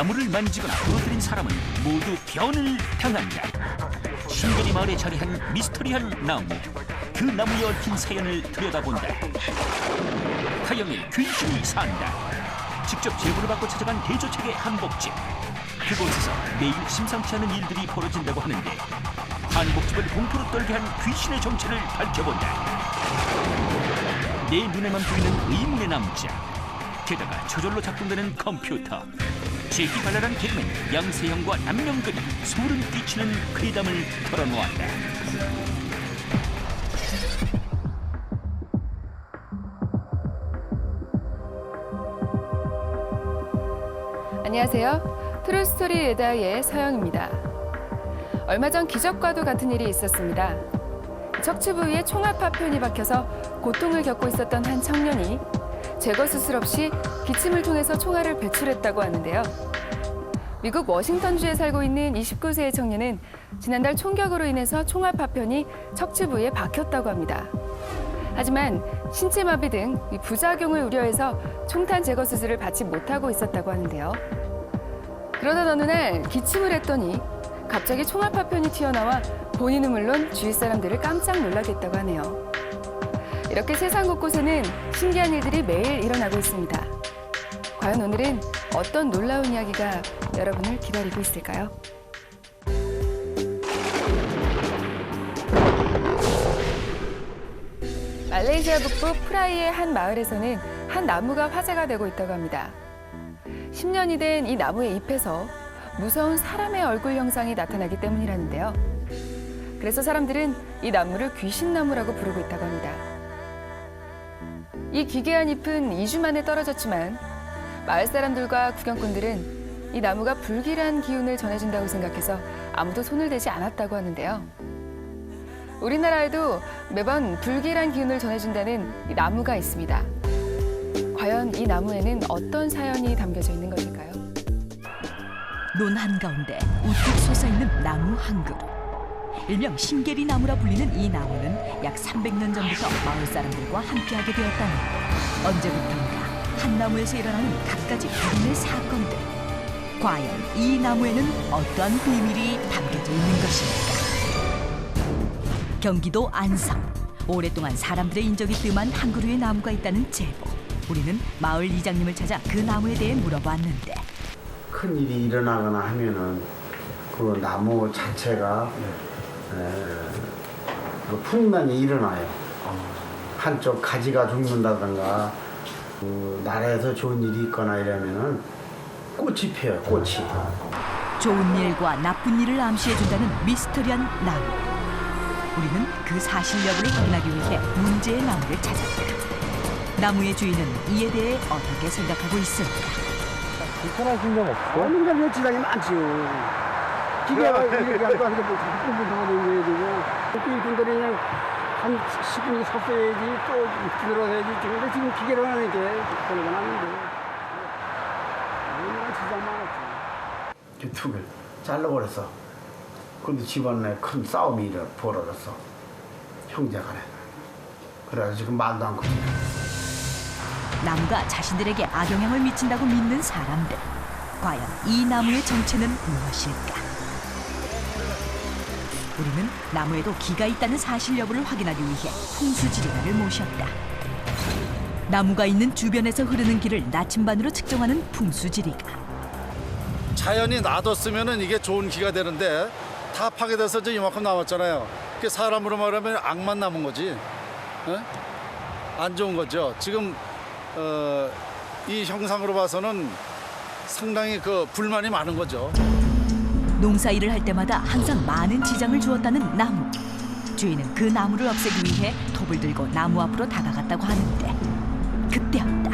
나무를 만지거나 부러뜨린 사람은 모두 변을 당한다. 신계리 마을에 자리한 미스터리한 나무. 그 나무에 얽힌 사연을 들여다본다. 타영에 귀신이 산다. 직접 제보를 받고 찾아간 대조책의 한복집. 그곳에서 매일 심상치 않은 일들이 벌어진다고 하는데 한복집을 공포로 떨게 한 귀신의 정체를 밝혀본다. 내 눈에만 보이는 의문의 남자. 게다가 저절로 작동되는 컴퓨터. 재기발랄한 개그맨 양세형과 남영근이 소름 끼치는 괴담을 털어놓았다. 안녕하세요. 트루스토리 레다의 서영입니다. 얼마 전 기적과도 같은 일이 있었습니다. 척추 부위에 총알 파편이 박혀서 고통을 겪고 있었던 한 청년이 제거 수술 없이 기침을 통해서 총알을 배출했다고 하는데요. 미국 워싱턴주에 살고 있는 29세의 청년은 지난달 총격으로 인해서 총알 파편이 척추 부위에 박혔다고 합니다. 하지만 신체 마비 등이 부작용을 우려해서 총탄 제거 수술을 받지 못하고 있었다고 하는데요. 그러던 어느 날 기침을 했더니 갑자기 총알 파편이 튀어나와 본인은 물론 주위 사람들을 깜짝 놀라게 했다고 하네요. 이렇게 세상 곳곳에는 신기한 일들이 매일 일어나고 있습니다. 과연 오늘은 어떤 놀라운 이야기가 여러분을 기다리고 있을까요? 말레이시아 북부 프라이의 한 마을에서는 한 나무가 화제가 되고 있다고 합니다. 10년이 된 이 나무의 잎에서 무서운 사람의 얼굴 형상이 나타나기 때문이라는데요. 그래서 사람들은 이 나무를 귀신나무라고 부르고 있다고 합니다. 이 기괴한 잎은 2주 만에 떨어졌지만 마을 사람들과 구경꾼들은 이 나무가 불길한 기운을 전해준다고 생각해서 아무도 손을 대지 않았다고 하는데요. 우리나라에도 매번 불길한 기운을 전해준다는 이 나무가 있습니다. 과연 이 나무에는 어떤 사연이 담겨져 있는 것일까요? 논 한가운데 우뚝 솟아있는 나무 한 그루. 일명 신계리 나무라 불리는 이 나무는 약 300년 전부터 마을 사람들과 함께하게 되었다는 언제부턴가 한 나무에서 일어나는 갖가지 불운의 사건들. 과연 이 나무에는 어떠한 비밀이 담겨져 있는 것일까? 경기도 안성. 오랫동안 사람들의 인적이 뜸한 한 그루의 나무가 있다는 제보. 우리는 마을 이장님을 찾아 그 나무에 대해 물어봤는데 큰 일이 일어나거나 하면은 그 나무 자체가 에, 그 풍란이 일어나요. 한쪽 가지가 죽는다든가 그 나라에서 좋은 일이 있거나 이러면은 꽃이 피어요. 꽃이. 좋은 일과 나쁜 일을 암시해준다는 미스터리한 나무. 우리는 그 사실 여부를 확인하기 위해 문제의 나무를 찾았다. 나무의 주인은 이에 대해 어떻게 생각하고 있을까? 불편하신 점 없어? 그러니까 왜 지장이 많지요. 기계가 이렇게 되고 그 분들이 그냥 한 10분이 섰어야지 또 들어서야지 근데 지금 기계로 하는 게 별로가 났는데 얼마나 지장 많았지. 툭을 잘라버렸어. 근데 집안에 큰 싸움이 일어 벌어졌어. 형제 간에. 그래서 지금 말도 않고 나무가 자신들에게 악영향을 미친다고 믿는 사람들. 과연 이 나무의 정체는 무엇일까? 우리는 나무에도 기가 있다는 사실 여부를 확인하기 위해 풍수지리가를 모셨다. 나무가 있는 주변에서 흐르는 길을 나침반으로 측정하는 풍수지리가. 자연이 놔뒀으면은 이게 좋은 기가 되는데 다 파괴돼서 이제 이만큼 남았잖아요. 그 사람으로 말하면 악만 남은 거지. 예? 안 좋은 거죠. 지금 어, 이 형상으로 봐서는 상당히 그 불만이 많은 거죠. 농사일을 할 때마다 항상 많은 지장을 주었다는 나무. 주인은 그 나무를 없애기 위해 톱을 들고 나무 앞으로 다가갔다고 하는데 그때였다.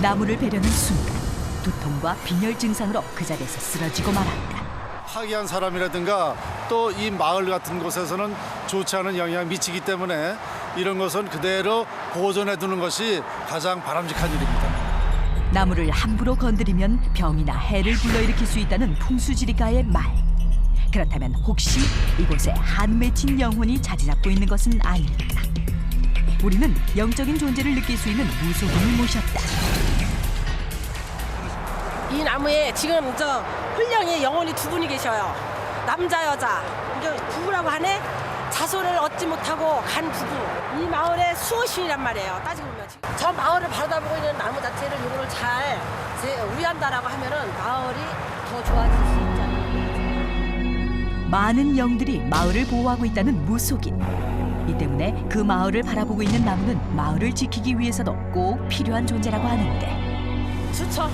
나무를 베려는 순간 두통과 빈혈 증상으로 그 자리에서 쓰러지고 말았다. 파괴한 사람이라든가 또 이 마을 같은 곳에서는 좋지 않은 영향을 미치기 때문에 이런 것은 그대로 보존해 두는 것이 가장 바람직한 일입니다. 나무를 함부로 건드리면 병이나 해를 불러일으킬 수 있다는 풍수지리가의 말. 그렇다면 혹시 이곳에 한 맺힌 영혼이 자리 잡고 있는 것은 아닐까? 우리는 영적인 존재를 느낄 수 있는 무속인을 모셨다. 이 나무에 지금 저 훈령이 영혼이 두 분이 계셔요. 남자 여자 이게 부부라고 하네. 자손을 얻지 못하고 간 부부. 이 마을의 수호신이란 말이에요. 따지고 보면 지금. 저 마을을 바라보고 있는 나무 자체를 이거를 잘 제- 우리한다라고 하면은 마을이 더 좋아질 수 있잖아요. 많은 영들이 마을을 보호하고 있다는 무속인. 이 때문에 그 마을을 바라보고 있는 나무는 마을을 지키기 위해서도 꼭 필요한 존재라고 하는데 좋죠.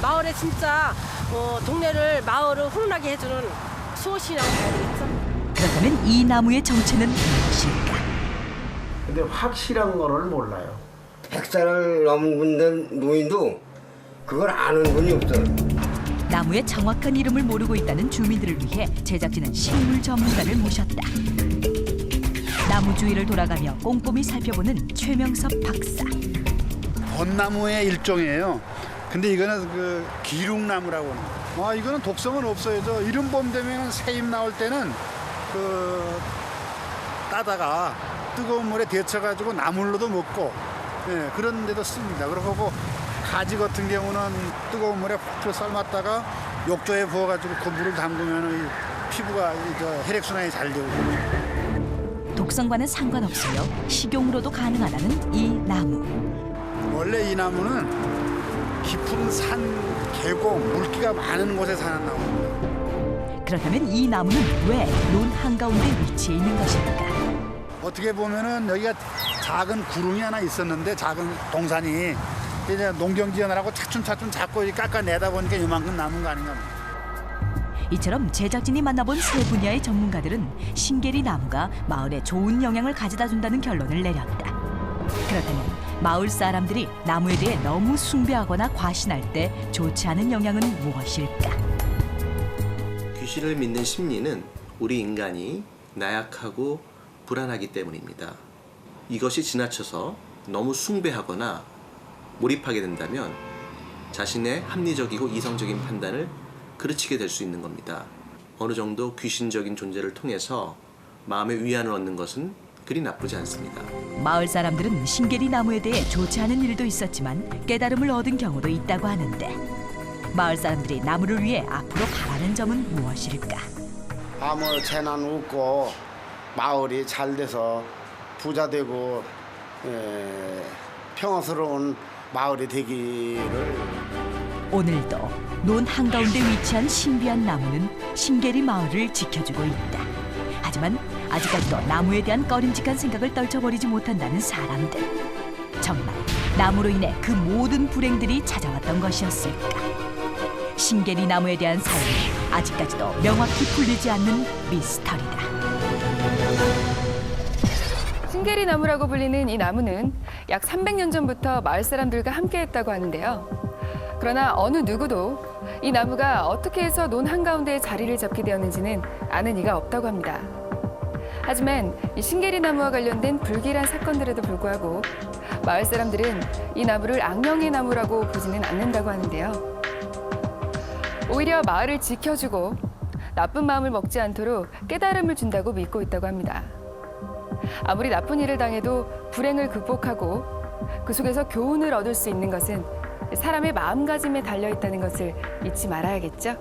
마을에 진짜 어, 동네를 마을을 훈훈하게 해주는 수호신이라고 해야 되겠죠. 그렇다면 이 나무의 정체는 무엇일까? 근데 확실한 거는 몰라요. 100살을 넘은 노인도 그걸 아는 분이 없어요. 나무의 정확한 이름을 모르고 있다는 주민들을 위해 제작진은 식물 전문가를 모셨다. 나무 주위를 돌아가며 꼼꼼히 살펴보는 최명섭 박사. 벚나무의 일종이에요. 근데 이거는 그 기룩나무라고 하는 거예요. 아, 이거는 독성은 없어요. 저 이른 봄 되면 새잎 나올 때는 그 따다가 뜨거운 물에 데쳐가지고 나물로도 먹고 예, 그런 데도 씁니다. 그리고 가지 같은 경우는 뜨거운 물에 푹 삶았다가 욕조에 부어가지고 그 물을 담그면 피부가 혈액순환이 잘 되고 독성과는 상관없으며 식용으로도 가능하다는 이 나무. 원래 이 나무는 깊은 산, 계곡, 물기가 많은 곳에 사는 나무입니다. 그렇다면 이 나무는 왜 논 한가운데 위치해 있는 것일까? 어떻게 보면은 여기가 작은 구릉이 하나 있었는데 작은 동산이 이제 농경 지원하라고 차츰차츰 잡고 깎아내다 보니까 이만큼 남은 거 아닌가 봅니다. 이처럼 제작진이 만나본 세 분야의 전문가들은 신계리 나무가 마을에 좋은 영향을 가져다 준다는 결론을 내렸다. 그렇다면 마을 사람들이 나무에 대해 너무 숭배하거나 과신할 때 좋지 않은 영향은 무엇일까? 귀신을 믿는 심리는 우리 인간이 나약하고 불안하기 때문입니다. 이것이 지나쳐서 너무 숭배하거나 몰입하게 된다면 자신의 합리적이고 이성적인 판단을 그르치게 될 수 있는 겁니다. 어느 정도 귀신적인 존재를 통해서 마음의 위안을 얻는 것은 그리 나쁘지 않습니다. 마을 사람들은 신계리 나무에 대해 좋지 않은 일도 있었지만 깨달음을 얻은 경우도 있다고 하는데 마을 사람들이 나무를 위해 앞으로 바라는 점은 무엇일까? 아무 재난 없고 마을이 잘 돼서 부자 되고 에, 평화스러운 마을이 되기를 오늘도 논 한가운데 위치한 신비한 나무는 신계리 마을을 지켜주고 있다. 하지만 아직까지도 나무에 대한 꺼림직한 생각을 떨쳐버리지 못한다는 사람들. 정말 나무로 인해 그 모든 불행들이 찾아왔던 것이었을까? 신계리 나무에 대한 사연은 아직까지도 명확히 풀리지 않는 미스터리다. 신계리 나무라고 불리는 이 나무는 약 300년 전부터 마을 사람들과 함께했다고 하는데요. 그러나 어느 누구도 이 나무가 어떻게 해서 논 한가운데에 자리를 잡게 되었는지는 아는 이가 없다고 합니다. 하지만 이 신계리 나무와 관련된 불길한 사건들에도 불구하고 마을 사람들은 이 나무를 악령의 나무라고 보지는 않는다고 하는데요. 오히려 마을을 지켜주고 나쁜 마음을 먹지 않도록 깨달음을 준다고 믿고 있다고 합니다. 아무리 나쁜 일을 당해도 불행을 극복하고 그 속에서 교훈을 얻을 수 있는 것은 사람의 마음가짐에 달려 있다는 것을 잊지 말아야겠죠.